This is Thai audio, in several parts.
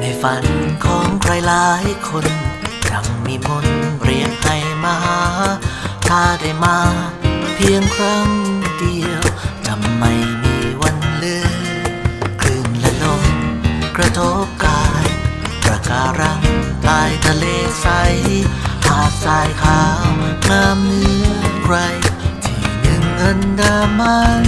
ในฝันของใครหลายคนยังมีมนต์เรียกให้มาหา ถ้าได้มาเพียงครั้งเดียวจะไม่มีวันลืมคลื่นและลมกระทบกายประการังใต้ทะเลใสหาดทรายขาวงามเนื้อใครที่หนึ่งอันดามัน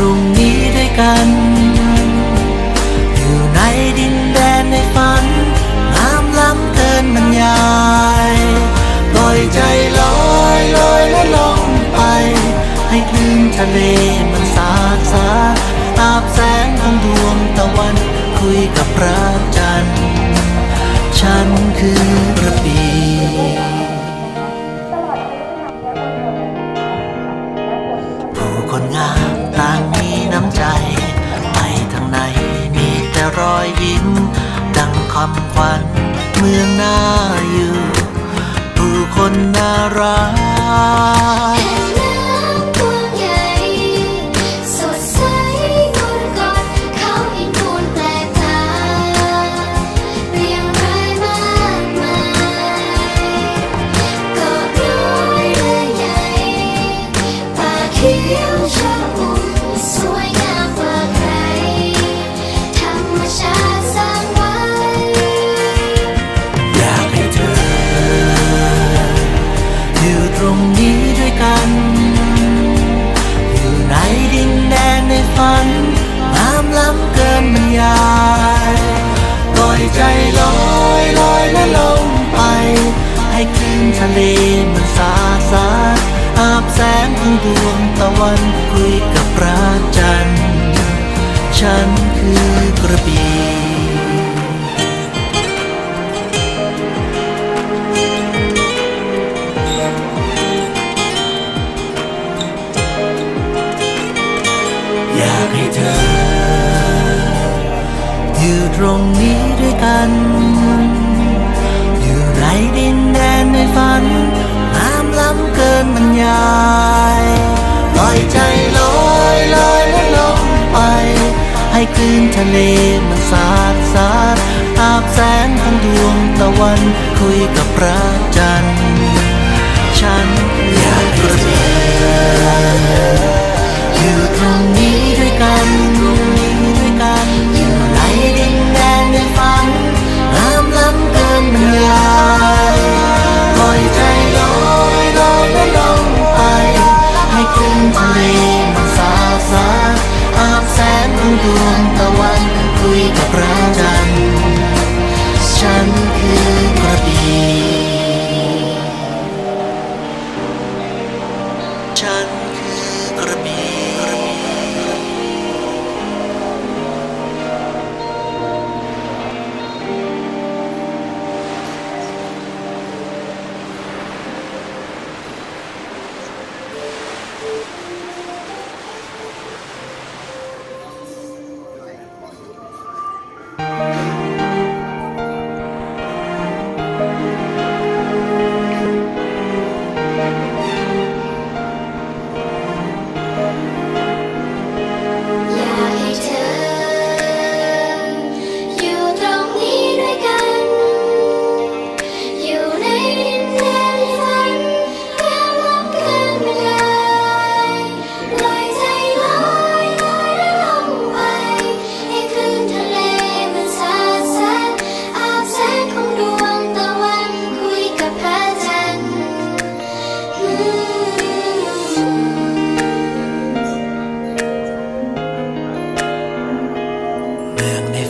รุ่งนี้ด้วยกัน อยู่ในดินแดนในฝันงามล้ำเกินบรรยายปล่อยใจลอยลอยและลงไป ให้คลื่นทะเลมันสาดสาอาบแสงของดวงตะวันคุยกับพระจันทร์ฉันคือระปีผู้ อยยิ้ม ดังคำขวัญเมืองน่าอยู่ ผู้คนน่ารัก ทะเลมันสาสาอาบแสงของดวงตะวันคุยกับพระจันทร์ฉันคือกระบี่อยากให้เธออยู่ตรงนี้ด้วยกัน ให้คลื่นทะเลมันสาดสาดอาบแสงของดวงตะวันคุยกับพระ ฉั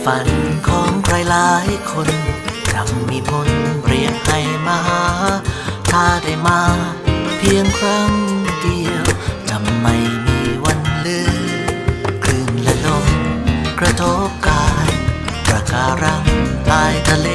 ฝันของใครหลายคนยังมีมนเรียกให้มาหา ถ้าได้มาเพียงครั้งเดียวจะไม่มีวันลืมคลื่นและลมกระทบกายประการังใต้ทะเล